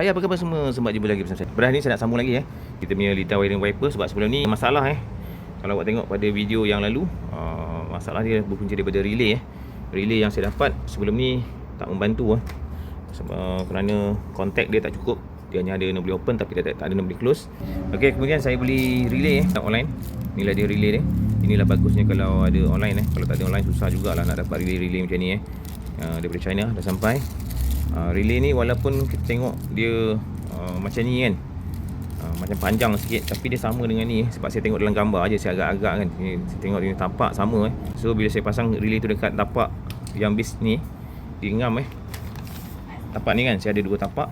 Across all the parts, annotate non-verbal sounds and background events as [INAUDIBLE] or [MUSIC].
Hai apa khabar semua? Sempat jumpa lagi bersama saya. Pada ni saya nak sambung lagi eh. Kita punya lita wiring wiper Sebab sebelum ni masalah eh. Kalau awak tengok pada video yang lalu uh, Masalah dia berpunca daripada relay eh. Relay yang saya dapat sebelum ni Tak membantu eh. Sebab uh, kerana kontak dia tak cukup. Dia hanya ada nak boleh open tapi tak, tak ada nak boleh close. Ok kemudian saya beli relay eh online. Inilah dia relay dia. Inilah bagusnya kalau ada online eh. Kalau tak ada online susah jugalah nak dapat relay-relay macam ni eh. Uh, Daripada China dah sampai uh, relay ni walaupun kita tengok dia uh, macam ni kan. Uh, macam panjang sikit tapi dia sama dengan ni. Sebab saya tengok dalam gambar aja saya agak-agak kan. Ni, saya tengok dia tapak sama eh. So bila saya pasang relay tu dekat tapak yang bis ni dia ngam eh. Tapak ni kan saya ada dua tapak.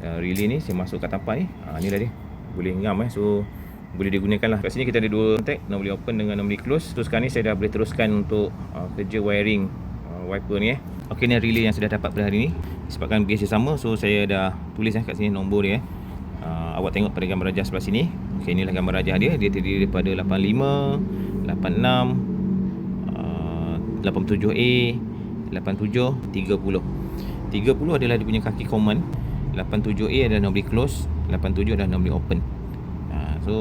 Uh, relay ni saya masuk kat tapak ni. Uh, ni lah dia. Boleh ngam eh. So boleh digunakan lah kat sini kita ada dua kontak nak boleh open dengan nak boleh close. So sekarang ni saya dah boleh teruskan untuk uh, kerja wiring uh, wiper ni eh ok ni relay yang saya dah dapat pada hari ni sebabkan dia sama so saya dah tulis eh kat sini nombor dia eh. Uh, awak tengok pada gambar rajah sebelah sini. Ok inilah gambar rajah dia. Dia terdiri daripada 85 86 uh, 87A 87 30 30 adalah dia punya kaki common 87A adalah nombor close 87 adalah nombor open. Uh, so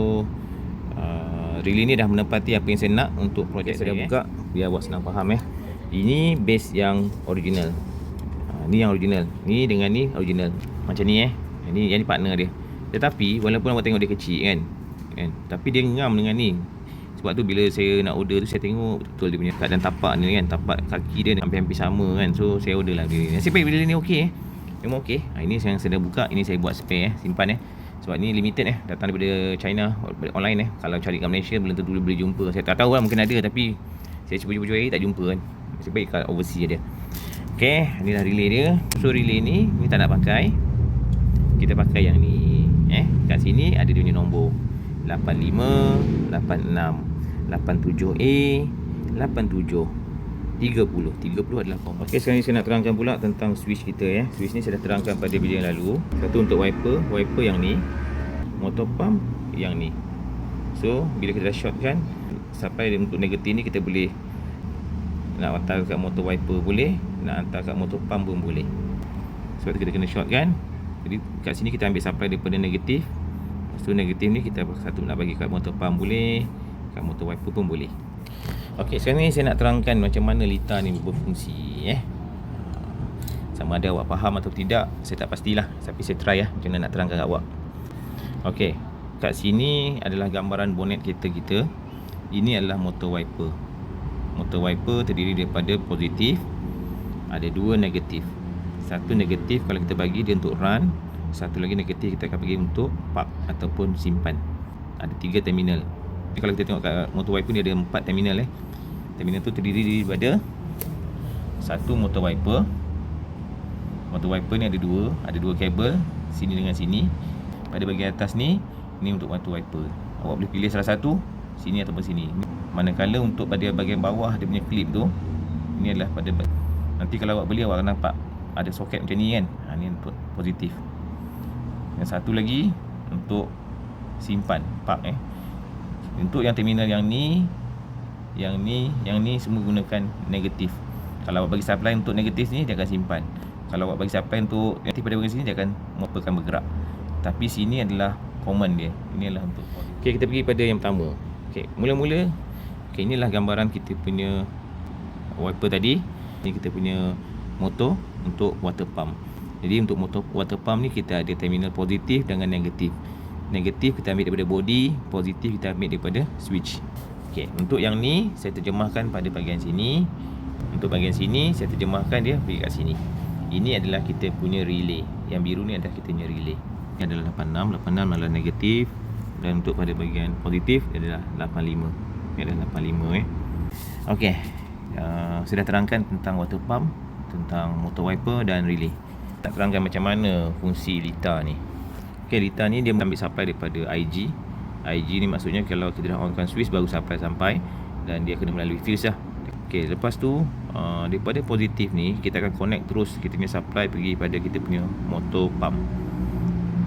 uh, relay ni dah menepati apa yang saya nak untuk projek okay, saya dah buka. Eh. biar awak senang faham eh ini base yang original. Ni yang original. Ni dengan ni original. Macam ni eh. Ni yang ni partner dia. Tetapi walaupun awak tengok dia kecil kan? Kan? Tapi dia ngam dengan ni. Sebab tu bila saya nak order tu saya tengok betul dia punya keadaan tapak ni kan? Tapak kaki dia hampir-hampir sama kan? So saya order lah dia. Nasib baik bila ni okey eh. Memang okey. Ha, ini saya dah buka. Ini saya buat spare eh. Simpan eh. Sebab ni limited eh. Datang daripada China online eh. Kalau cari kat Malaysia belum tentu boleh jumpa. Saya tak tahu lah mungkin ada. Tapi saya cuba cuba cari tak jumpa kan nasib baik kat overseas dia Okey, ni dah relay dia. So relay ni ni tak nak pakai. Kita pakai yang ni. Eh, kat sini ada dia punya nombor. 85 86 87A 87 30 30 adalah kompon. Okey, sekarang ni saya nak terangkan pula tentang switch kita ya. Switch ni saya dah terangkan pada video yang lalu. Satu untuk wiper, wiper yang ni. Motor pump yang ni. So, bila kita dah short kan sampai untuk negatif ni kita boleh nak hantar kat motor wiper boleh nak hantar kat motor pump pun boleh. Sebab kita kena short kan jadi kat sini kita ambil supply daripada negatif. Lepas tu negatif ni kita satu nak bagi kat motor pump boleh kat motor wiper pun boleh. Ok sekarang ni saya nak terangkan macam mana lita ni berfungsi eh. Sama ada awak faham atau tidak saya tak pastilah. Tapi saya try lah macam mana nak terangkan kat awak. Ok kat sini adalah gambaran bonet kereta kita. Ini adalah motor wiper motor wiper terdiri daripada positif ada dua negatif. Satu negatif kalau kita bagi dia untuk run satu lagi negatif kita akan bagi untuk park ataupun simpan. Ada tiga terminal. Jadi kalau kita tengok kat motor wiper ni ada empat terminal eh. Terminal tu terdiri daripada satu motor wiper. Motor wiper ni ada dua ada dua kabel sini dengan sini. Pada bahagian atas ni ni untuk motor wiper. Awak boleh pilih salah satu sini ataupun sini. Manakala untuk pada bahagian bawah dia punya clip tu ini adalah pada nanti kalau awak beli awak akan nampak ada soket macam ni kan? Ha, ni untuk positif. Yang satu lagi untuk simpan park eh. Untuk yang terminal yang ni yang ni yang ni semua gunakan negatif. Kalau awak bagi supply untuk negatif ni dia akan simpan. Kalau awak bagi supply untuk negatif pada bahagian sini dia akan akan bergerak. Tapi sini adalah common dia. Ini adalah untuk Okay kita pergi pada yang pertama Okay mula-mula Okay, inilah gambaran kita punya wiper tadi. Ini kita punya motor untuk water pump. Jadi untuk motor water pump ni kita ada terminal positif dengan negatif. Negatif kita ambil daripada body, positif kita ambil daripada switch. Okey, untuk yang ni saya terjemahkan pada bahagian sini. Untuk bahagian sini saya terjemahkan dia pergi kat sini. Ini adalah kita punya relay. Yang biru ni adalah kita punya relay. Ini adalah 86, 86 adalah negatif dan untuk pada bahagian positif adalah 85 ni adalah 85 eh. Okey. Uh, saya dah terangkan tentang water pump, tentang motor wiper dan relay. Tak terangkan macam mana fungsi lita ni. Okey, lita ni dia ambil supply daripada IG. IG ni maksudnya kalau kita dah onkan switch baru supply sampai dan dia kena melalui fuse lah. Okey, lepas tu uh, daripada positif ni kita akan connect terus kita punya supply pergi pada kita punya motor pump.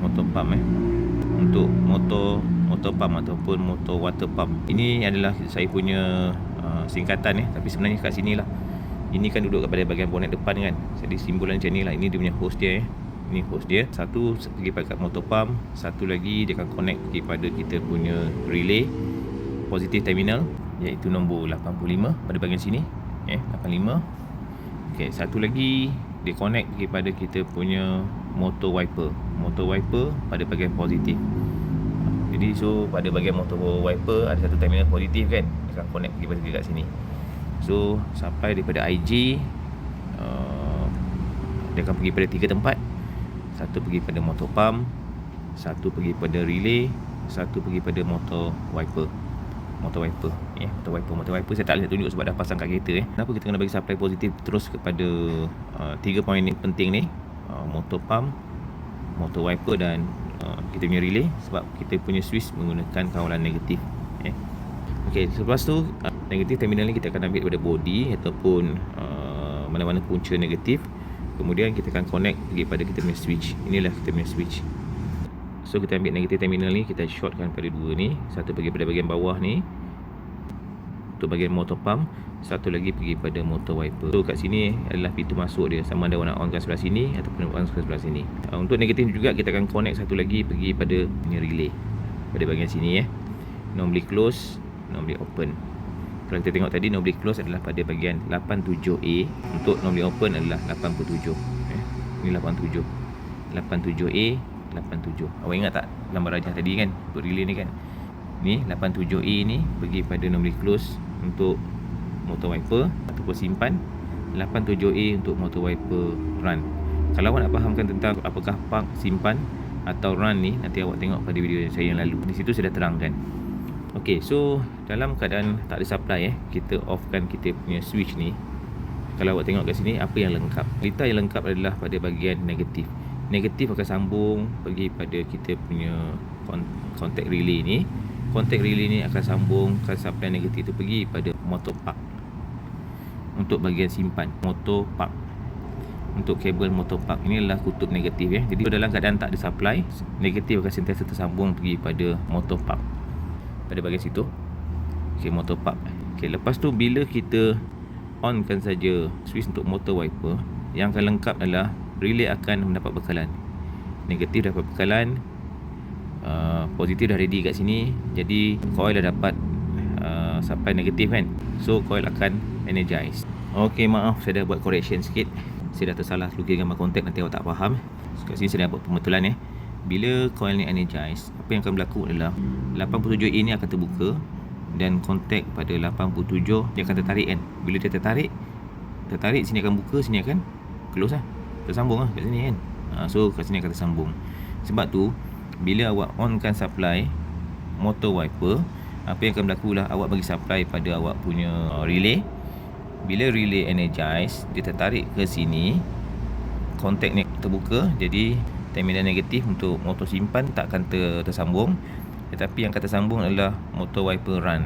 Motor pump eh. Untuk motor motor pump ataupun motor water pump. Ini adalah saya punya uh, singkatan eh tapi sebenarnya kat sini lah. Ini kan duduk pada bahagian bonet depan kan. Jadi simbolan macam ni lah. Ini dia punya hose dia eh. Ini hose dia. Satu pergi pada motor pump, satu lagi dia akan connect pergi pada kita punya relay positif terminal iaitu nombor 85 pada bahagian sini. Eh, 85. Okey, satu lagi dia connect pergi pada kita punya motor wiper. Motor wiper pada bahagian positif. Jadi so pada bahagian motor wiper ada satu terminal positif kan. Akan connect pergi pada dekat sini. So sampai daripada IG uh, dia akan pergi pada tiga tempat satu pergi pada motor pump satu pergi pada relay satu pergi pada motor wiper motor wiper ya yeah, motor wiper motor wiper saya tak boleh tunjuk sebab dah pasang kat kereta eh kenapa kita kena bagi supply positif terus kepada uh, tiga poin penting ni uh, motor pump motor wiper dan uh, kita punya relay sebab kita punya switch menggunakan kawalan negatif eh Okey, selepas tu uh, negatif terminal ni kita akan ambil daripada body ataupun uh, mana-mana punca negatif. Kemudian kita akan connect pergi pada kita punya switch. Inilah kita punya switch. So kita ambil negatif terminal ni kita shortkan pada dua ni. Satu pergi pada bahagian bawah ni untuk bahagian motor pump satu lagi pergi pada motor wiper. So kat sini adalah pintu masuk dia. Sama ada nak onkan sebelah sini ataupun on sebelah sini. Uh, untuk negatif juga kita akan connect satu lagi pergi pada relay. Pada bahagian sini ya. Normally close normally open. Kalau kita tengok tadi normally close adalah pada bahagian 87A untuk normally open adalah 87 eh, ini 87 87A 87 awak ingat tak gambar rajah tadi kan? Untuk relay ni kan? Ni 87A ni pergi pada normally close untuk motor wiper ataupun simpan 87A untuk motor wiper run kalau awak nak fahamkan tentang apakah park simpan atau run ni nanti awak tengok pada video saya yang lalu di situ saya dah terangkan Okey, so dalam keadaan tak ada supply eh, kita offkan kita punya switch ni. Kalau awak tengok kat sini apa yang lengkap? Lita yang lengkap adalah pada bahagian negatif. Negatif akan sambung pergi pada kita punya contact relay ni. Contact relay ni akan sambung kan supply negatif tu pergi pada motor park. Untuk bahagian simpan motor park. Untuk kabel motor park ini adalah kutub negatif ya. Jadi dalam keadaan tak ada supply, negatif akan sentiasa tersambung pergi pada motor park. Pada bahagian situ ok motor park. Ok lepas tu bila kita onkan saja switch untuk motor wiper yang akan lengkap adalah relay akan mendapat bekalan. Negatif dapat bekalan uh, positif dah ready kat sini jadi coil dah dapat uh, supply negatif kan. So coil akan energize ok maaf saya dah buat correction sikit. Saya dah tersalah lukis gambar kontak nanti awak tak faham. Kat sini saya dah buat pembetulan eh. Bila coil ni energize apa yang akan berlaku adalah 87A ni akan terbuka dan kontak pada 87 dia akan tertarik kan? Bila dia tertarik tertarik sini akan buka sini akan close lah tersambung lah kat sini kan? Ha, so kat sini akan tersambung. Sebab tu bila awak onkan supply motor wiper apa yang akan berlaku lah awak bagi supply pada awak punya uh, relay bila relay energize dia tertarik ke sini kontak ni terbuka jadi terminal negatif untuk motor simpan tak akan ter, tersambung. Tetapi yang kata sambung adalah motor wiper run.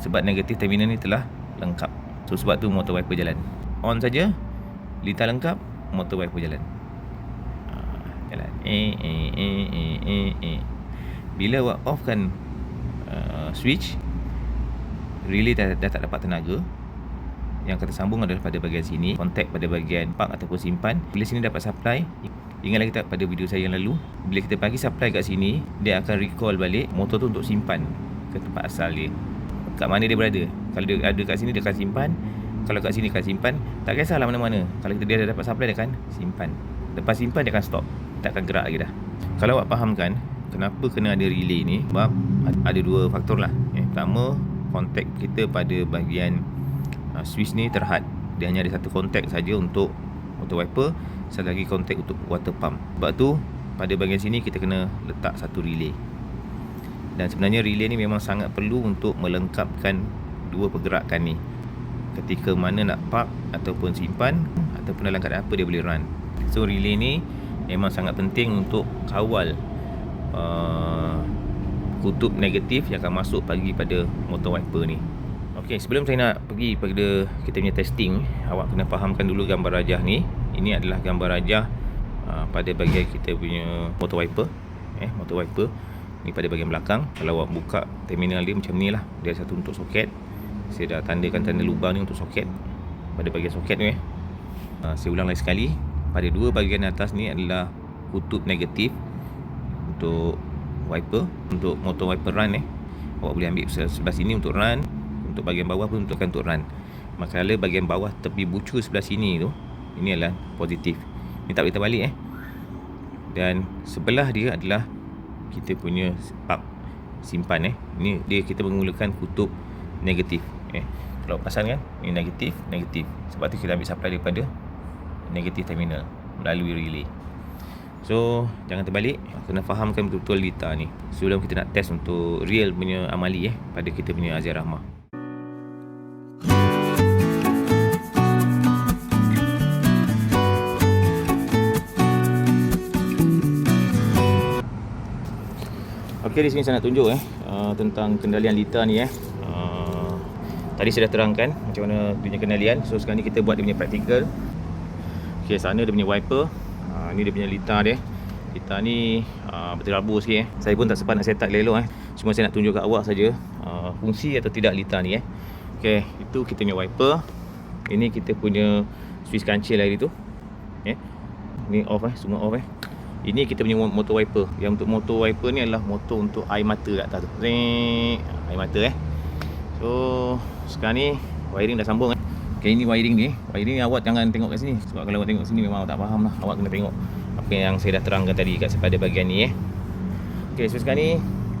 Sebab negatif terminal ni telah lengkap. So sebab tu motor wiper jalan. On saja lintah lengkap motor wiper jalan. Ha, jalan. Eh eh eh eh eh eh. Bila awak off kan uh, switch relay dah, dah tak dapat tenaga yang kata sambung adalah pada bahagian sini. Kontak pada bahagian park ataupun simpan. Bila sini dapat supply Ingat lagi tak pada video saya yang lalu? Bila kita bagi supply kat sini Dia akan recall balik motor tu untuk simpan Ke tempat asal dia. Kat mana dia berada? Kalau dia ada kat sini dia akan simpan. Kalau kat sini dia akan simpan. Tak kisahlah mana-mana. Kalau kita dia dah dapat supply dia akan simpan. Lepas simpan dia akan stop. Tak akan gerak lagi dah. Kalau awak fahamkan Kenapa kena ada relay ni? Sebab ada dua faktor lah. Eh, Pertama Kontak kita pada bahagian uh, Switch ni terhad. Dia hanya ada satu kontak saja untuk Motor wiper satu lagi kontak untuk water pump. Sebab tu pada bahagian sini kita kena letak satu relay. Dan sebenarnya relay ni memang sangat perlu untuk melengkapkan dua pergerakan ni. Ketika mana nak park ataupun simpan ataupun dalam keadaan apa dia boleh run. So relay ni memang sangat penting untuk kawal uh, kutub negatif yang akan masuk pagi pada motor wiper ni Okey, sebelum saya nak pergi pada kita punya testing, awak kena fahamkan dulu gambar rajah ni. Ini adalah gambar rajah uh, pada bahagian kita punya motor wiper eh motor wiper. Ni pada bahagian belakang. Kalau awak buka terminal dia macam ni lah. Dia satu untuk soket. Saya dah tandakan tanda lubang ni untuk soket. Pada bahagian soket ni eh. Uh, saya ulang lagi sekali. Pada dua bahagian atas ni adalah kutub negatif untuk wiper untuk motor wiper run eh. Awak boleh ambil sebelah sini untuk run untuk bahagian bawah pun untuk untuk run. Masalah bahagian bawah tepi bucu sebelah sini tu ini adalah positif. Ni tak boleh terbalik eh. Dan sebelah dia adalah kita punya park simpan eh. Ni dia kita menggunakan kutub negatif eh. Kalau pasang kan ini negatif negatif. Sebab tu kita ambil supply daripada negatif terminal melalui relay. So jangan terbalik. Kena fahamkan betul-betul lita ni. Sebelum kita nak test untuk real punya amali eh Pada kita punya Azir Rahmah Okey di sini saya nak tunjuk eh uh, Tentang kendalian lita ni eh uh, Tadi saya dah terangkan Macam mana dia punya kendalian So sekarang ni kita buat dia punya practical Okey sana dia punya wiper Ha, ni dia punya litar dia. Litar ni uh, berterabur sikit eh. Saya pun tak sempat nak set up elok eh. Cuma saya nak tunjuk kat awak saja uh, fungsi atau tidak litar ni eh. Okey, itu kita punya wiper. Ini kita punya Swiss kancil air itu. Eh. Ni off eh, semua off eh. Ini kita punya motor wiper. Yang untuk motor wiper ni adalah motor untuk air mata kat atas tu. Zing, air mata eh. So, sekarang ni wiring dah sambung eh. Okay, ini wiring ni. Wiring ni awak jangan tengok kat sini. Sebab kalau awak tengok sini memang awak tak faham lah. Awak kena tengok apa yang saya dah terangkan tadi kat pada bahagian ni eh. Okay, so sekarang ni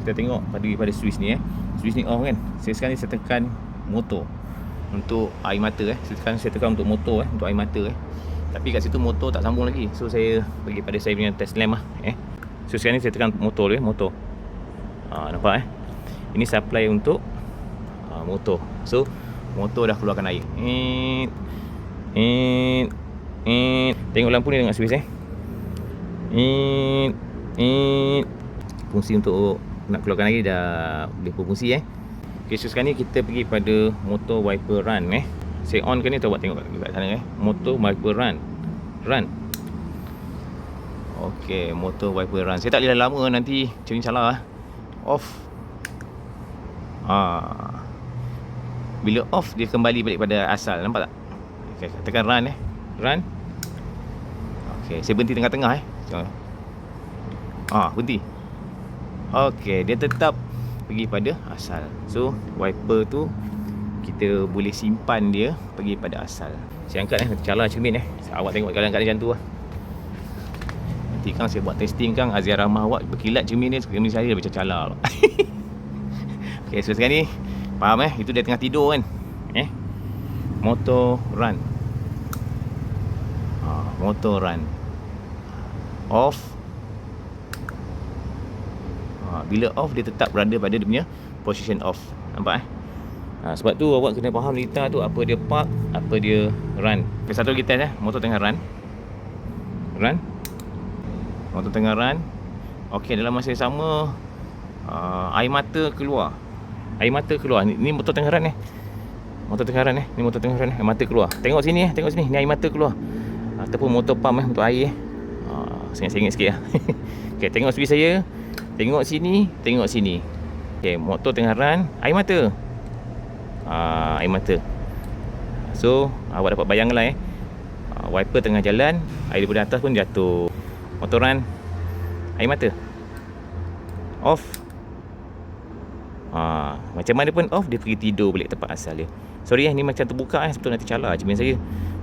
kita tengok pada pada switch ni eh. Switch ni off kan. Saya sekarang ni saya tekan motor untuk air mata eh. Tekan, saya tekan untuk motor eh. Untuk air mata eh. Tapi kat situ motor tak sambung lagi. So saya pergi pada saya punya test lamp lah eh. So sekarang ni saya tekan motor dulu eh. Motor. Ha, nampak eh. Ini supply untuk uh, motor. So motor dah keluarkan air. Eh, eh, eh. Tengok lampu ni dengan switch eh. Eh, eh. Fungsi untuk nak keluarkan air dah boleh berfungsi eh. Okay, so sekarang ni kita pergi pada motor wiper run eh. Saya on ke ni buat tengok kat sana eh. Motor wiper run. Run. Okay, motor wiper run. Saya tak boleh lama nanti ni salah eh. Off. Ah bila off dia kembali balik pada asal nampak tak okey tekan run eh run okey saya berhenti tengah-tengah eh ah berhenti okey dia tetap pergi pada asal so wiper tu kita boleh simpan dia pergi pada asal saya angkat eh cala cermin eh awak tengok keadaan-keadaan macam tu lah nanti kan saya buat testing kan Azia Rahmah awak berkilat cermin ni cermin saya macam cala [LAUGHS] okey so sekarang ni Faham eh? Itu dia tengah tidur kan? Eh? Motor run. Ha, motor run. Off. Ha, bila off dia tetap berada pada dia punya position off. Nampak eh? Ha, sebab tu awak kena faham lita tu apa dia park, apa dia run. Okay, satu lagi test eh. Motor tengah run. Run. Motor tengah run. Okey, dalam masa yang sama uh, air mata keluar. Air mata keluar. Ni, ni motor tengah run ni motor tengah run ni ni motor tengah run air mata keluar. Tengok sini eh. Tengok sini. Ni air mata keluar. Ataupun motor pump eh untuk air eh. Ha, sengit-sengit sikit [LAUGHS] lah ok tengok speed saya. Tengok sini tengok sini. Ok motor tengah run. Air mata ha, air mata. So awak dapat bayangkan lah eh. Ha, wiper tengah jalan air daripada atas pun jatuh. Motor run. Air mata. Off. Ha, Macam mana pun off Dia pergi tidur balik tempat asal dia. Sorry eh Ni macam terbuka eh Sebetulnya nanti cala cermin saya.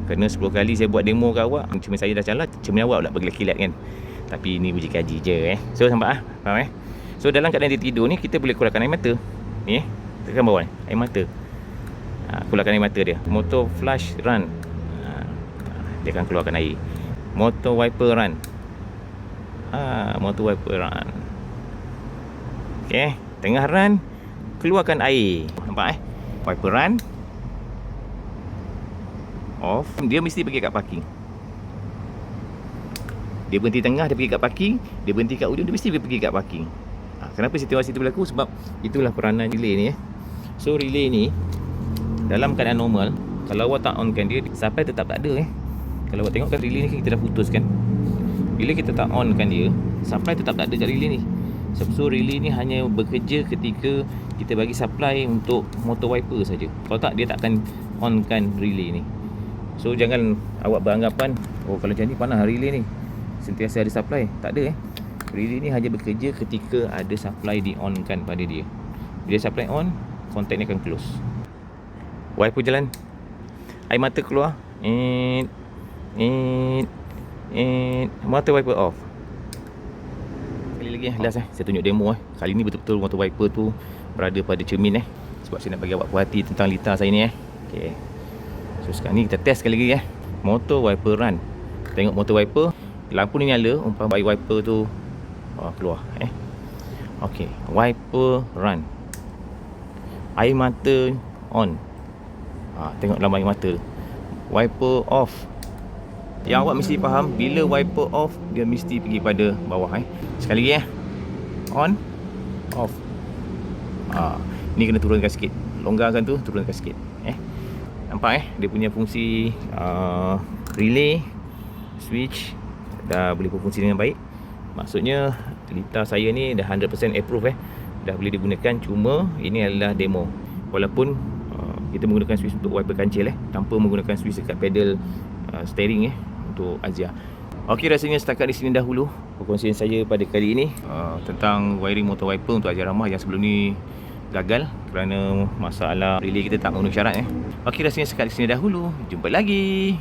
Kerana 10 kali saya buat demo ke awak Cermin saya dah cala Cermin awak pula pergi kilat kan. Tapi ni uji kaji je eh. So sampai ah, Faham eh? So dalam keadaan dia tidur ni Kita boleh keluarkan air mata. Ni eh Tekan bawah ni Air mata ha, Keluarkan air mata dia. Motor flush run. Ha, Dia akan keluarkan air. Motor wiper run. Ha, Motor wiper run. Okay Tengah run keluarkan air. Nampak eh? Wiper run. Off. Dia mesti pergi kat parking. Dia berhenti tengah dia pergi kat parking. Dia berhenti kat ujung dia mesti pergi kat parking. Ha, kenapa situasi itu berlaku? Sebab itulah peranan relay ni eh. So relay ni dalam keadaan normal kalau awak tak onkan dia sampai tetap tak ada eh kalau awak tengok kan relay ni kita dah putuskan bila kita tak onkan dia sampai tetap tak ada kat relay ni So relay ni hanya bekerja ketika kita bagi supply untuk motor wiper saja. Kalau tak dia takkan onkan relay ni. So jangan awak beranggapan oh kalau macam ni panas relay ni. sentiasa ada supply. Tak ada eh. Relay ni hanya bekerja ketika ada supply di on kan pada dia. Bila supply on, kontak ni akan close. Wiper jalan. Air mata keluar. Eh eh eh mata wiper off. Sekali lagi last eh. Saya tunjuk demo eh. Kali ni betul-betul motor wiper tu berada pada cermin eh. Sebab saya nak bagi awak puas tentang litar saya ni eh. Okey. So sekarang ni kita test sekali lagi eh. Motor wiper run. Tengok motor wiper, lampu ni nyala, umpama air wiper tu oh, keluar eh. Okey, wiper run. Air mata on. Ha, tengok dalam air mata. Wiper off. Yang awak mesti faham bila wiper off dia mesti pergi pada bawah eh. Sekali lagi eh. On off. Ha, ni kena turunkan sikit. Longgarkan tu, turunkan sikit eh. Nampak eh dia punya fungsi uh, relay switch dah boleh berfungsi dengan baik. Maksudnya litar saya ni dah 100% approve eh. Dah boleh digunakan cuma ini adalah demo. Walaupun kita menggunakan switch untuk wiper kancil eh tanpa menggunakan switch dekat pedal uh, steering eh untuk Azia. Okey rasanya setakat di sini dahulu perkongsian saya pada kali ini uh, tentang wiring motor wiper untuk Azia Ramah yang sebelum ni gagal kerana masalah relay kita tak memenuhi syarat eh. Okey rasanya setakat di sini dahulu. Jumpa lagi.